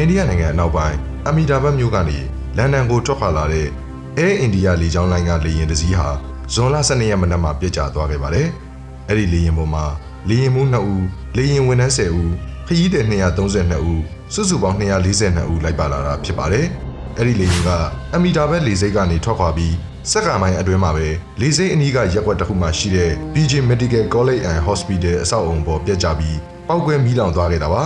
အိန္ဒိယနိုင်ငံအနောက်ပိုင်းအမီဒါဘတ်မြို့ကနေလန်ဒန်ကိုထွက်ခွာလာတဲ့ Air India လေကြောင်းလိုင်းကလေယာဉ်တစ်စီးဟာဇွန်လ12ရက်မနက်မှာပြစ်ကျသွားခဲ့ပါတယ်။အဲ့ဒီလေယာဉ်ပေါ်မှာလေယာဉ်မှူး2ဦးလေယာဉ်ဝန်ထမ်း10ဦးခရီးသည်232ဦးစုစုပေါင်း242ဦးလိုက်ပါလာတာဖြစ်ပါတယ်။အဲ့ဒီလေယာဉ်ကအမီဒါဘတ်လေဆိပ်ကနေထွက်ခွာပြီးစက္ကန့်ပိုင်းအတွင်းမှာပဲလေဆိပ်အနီးကရက်ကွက်တစ်ခုမှရှိတဲ့ PG Medical College and Hospital အဆောက်အုံပေါ်ပြက်ကျပြီးပောက်ကွဲမီးလောင်သွားခဲ့တာပါ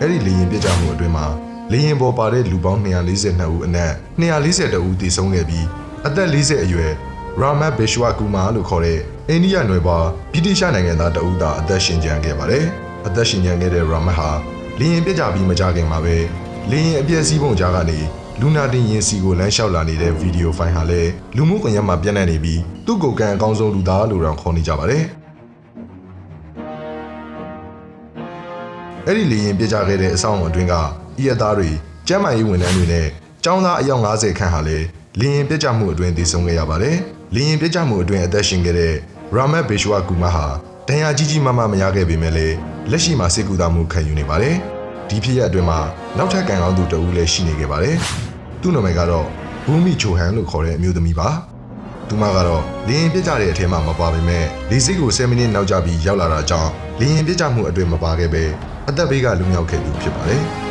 အဲ့ဒီလေရင်ပြက်ကျမှုအတွင်းမှာလေရင်ပေါ်ပါတဲ့လူပေါင်း242ဦးအနက်242ဦးတည်ဆုံးခဲ့ပြီးအသက်40အရွယ်ရာမတ်ဘေရှဝကူမာလို့ခေါ်တဲ့အိန္ဒိယနွယ်ဖွားဗြိတိရှနိုင်ငံသားတဦးသာအသက်ရှင်ကျန်ခဲ့ပါတယ်အသက်ရှင်ကျန်ခဲ့တဲ့ရာမတ်ဟာလေရင်ပြက်ကျပြီးမကြခင်မှာပဲလေရင်အပြည့်စည်းပုံကြားကနေလူနာတင်ရင်စီကိုလမ်းလျှောက်လာနေတဲ့ဗီဒီယိုဖိုင်ဟာလည်းလူမှုကွန်ရက်မှာပြန့်နှံ့နေပြီးသူ့ကိုယ်ကန်အကောင်းဆုံးလူသားလို့တောင်ခေါ်နေကြပါတယ် အဲ့ဒီလေရင်ပြကြခဲ့တဲ့အဆောင်အတွင်းကဤရသားတွေကျမ်းမာရေးဝန်ထမ်းတွေနဲ့ចောင်းသားအယောက်90ခန့်ဟာလည်းလေရင်ပြကြမှုအတွင်းတည်ဆုံခဲ့ရပါတယ်လေရင်ပြကြမှုအတွင်းအသက်ရှင်ခဲ့တဲ့ရာမတ်ဘေရှဝကူမာဟာတန်ရာကြီးကြီးမားမားမရခဲ့ပေမဲ့လည်းလက်ရှိမှာစိတ်ကူတာမှုခံယူနေပါတယ်ဒီဖြစ်ရပ်အတွင်းမှာနောက်ထပ်ကံကောင်းသူတဦးလည်းရှိနေခဲ့ပါတယ်သူ့နာမည်ကတော့ဘူမီချိုဟန်လို့ခေါ်တဲ့အမျိုးသမီးပါသူမကတော့လင်းရင်ပြစ်ကြတဲ့အထက်မှာမပါပေမဲ့လေစိတ်ကို10မိနစ်နောက်ကျပြီးရောက်လာတာကြောင့်လင်းရင်ပြစ်ကြမှုအတွင်းမပါခဲ့ပဲ အသက်ဘေးကလူမြောက်ခဲ့သူဖြစ်ပါတယ်